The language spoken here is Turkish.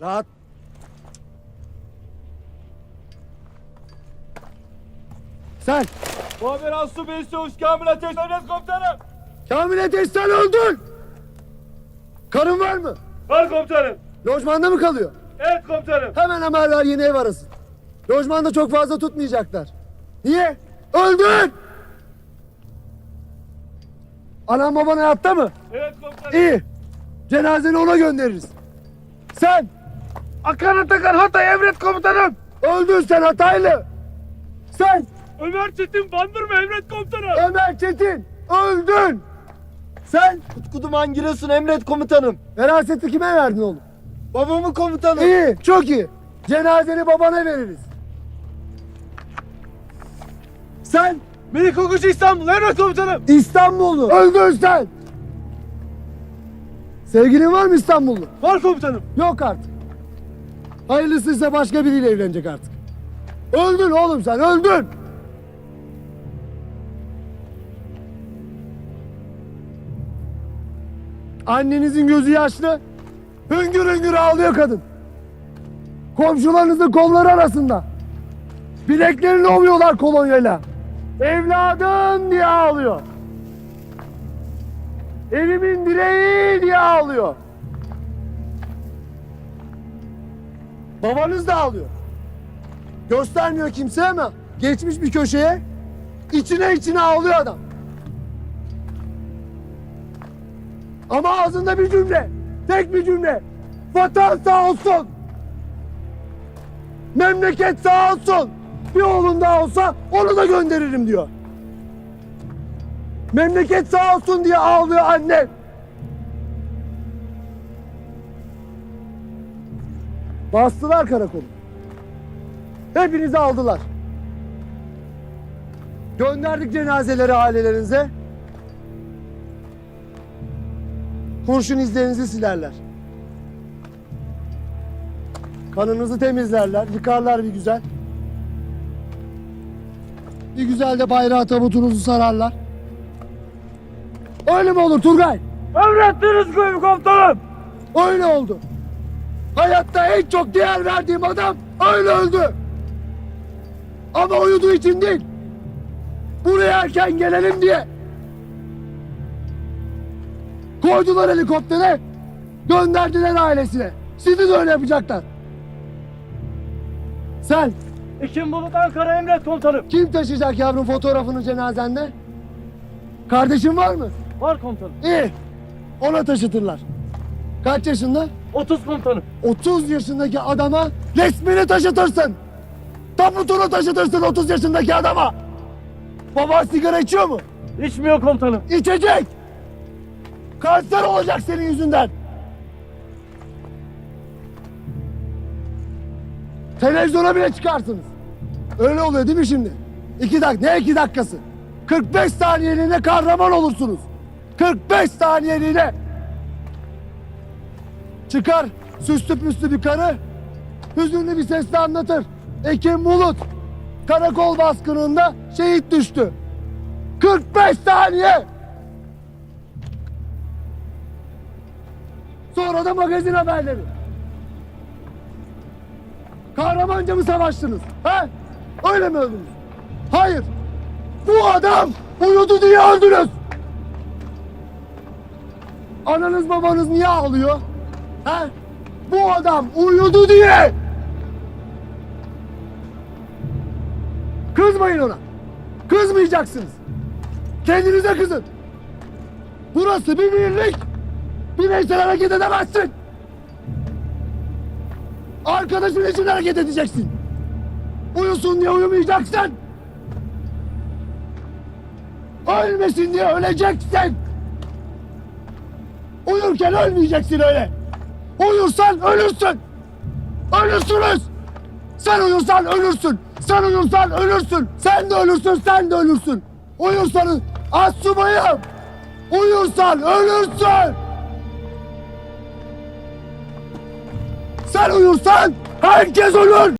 Rahat. Sen Muhabir Aslı Bey Çavuş Kamil Ateş Devlet Komutanım. Kamil Ateş sen öldün. Karın var mı? Var komutanım. Lojmanda mı kalıyor? Evet komutanım. Hemen haber ver yeni ev arasın. Lojmanda çok fazla tutmayacaklar. Niye? Öldün! Anan baban hayatta mı? Evet komutanım. İyi. Cenazeni ona göndeririz. Sen Akan Atakan Hatay Emret Komutanım. öldün sen Hataylı. Sen Ömer Çetin Bandırma Emret Komutanım. Ömer Çetin öldün. Sen Utku Duman Giresun emret komutanım. veraseti kime verdin oğlum? Babamın komutanım. İyi, çok iyi. Cenazeni babana veririz. Sen Melik Okuş İstanbul Emret Komutanım. İstanbullu. Öldün sen. Sevgilin var mı İstanbullu? Var komutanım. Yok artık. Hayırlısıysa başka biriyle evlenecek artık. Öldün oğlum sen, öldün. Annenizin gözü yaşlı. Hüngür hüngür ağlıyor kadın. Komşularınızın kolları arasında. Bileklerini ovuyorlar kolonyayla. Evladım diye ağlıyor. Evimin direği diye ağlıyor. Babanız da ağlıyor. Göstermiyor kimse ama geçmiş bir köşeye içine içine ağlıyor adam. Ama ağzında bir cümle, tek bir cümle. Vatan sağ olsun. Memleket sağ olsun. Bir oğlun daha olsa onu da gönderirim diyor. Memleket sağ olsun diye ağlıyor annem. Bastılar karakolu. Hepinizi aldılar. Gönderdik cenazeleri ailelerinize. Kurşun izlerinizi silerler. Kanınızı temizlerler, yıkarlar bir güzel. Bir güzel de bayrağı tabutunuzu sararlar. Öyle mi olur Turgay? Emrettiniz komutanım. Öyle oldu. Hayatta en çok değer verdiğim adam öyle öldü. Ama uyuduğu için değil. Buraya erken gelelim diye. Koydular helikoptere, gönderdiler ailesine. Sizi de öyle yapacaklar. Sen Ekim Bulut Ankara Emret Komutanım. kim taşıyacak yavrum fotoğrafını cenazende? Kardeşin var mı? Var komutanım. İyi. Ona taşıtırlar. Kaç yaşında? 30 komutanım. 30 yaşındaki adama resmini taşıtırsın. Tabutunu taşıtırsın 30 yaşındaki adama. Baba sigara içiyor mu? İçmiyor komutanım. İçecek. Kanser olacak senin yüzünden. Televizyona bile çıkarsınız. Öyle oluyor değil mi şimdi? İki dakika, ne iki dakikası? 45 saniyeliğine kahraman olursunuz. 45 saniyeliğine. Çıkar süslü püslü bir karı. Hüzünlü bir sesle anlatır. Ekim Bulut karakol baskınında şehit düştü. 45 saniye. Sonra da magazin haberleri. Kahramanca mı savaştınız? He? Öyle mi öldünüz? Hayır. Bu adam uyudu diye öldünüz. Ananız babanız niye ağlıyor? He? Bu adam uyudu diye. Kızmayın ona. Kızmayacaksınız. Kendinize kızın. Burası bir birlik. Bireysel hareket edemezsin. Arkadaşın için hareket edeceksin. Uyusun diye uyumayacaksın. Ölmesin diye öleceksin. Uyurken ölmeyeceksin öyle. Uyursan ölürsün. Ölürsünüz. Sen uyursan ölürsün. Sen uyursan ölürsün. Sen de ölürsün, sen de ölürsün. Uyursanız az subayım. Uyursan ölürsün. Sen uyursan herkes ölür.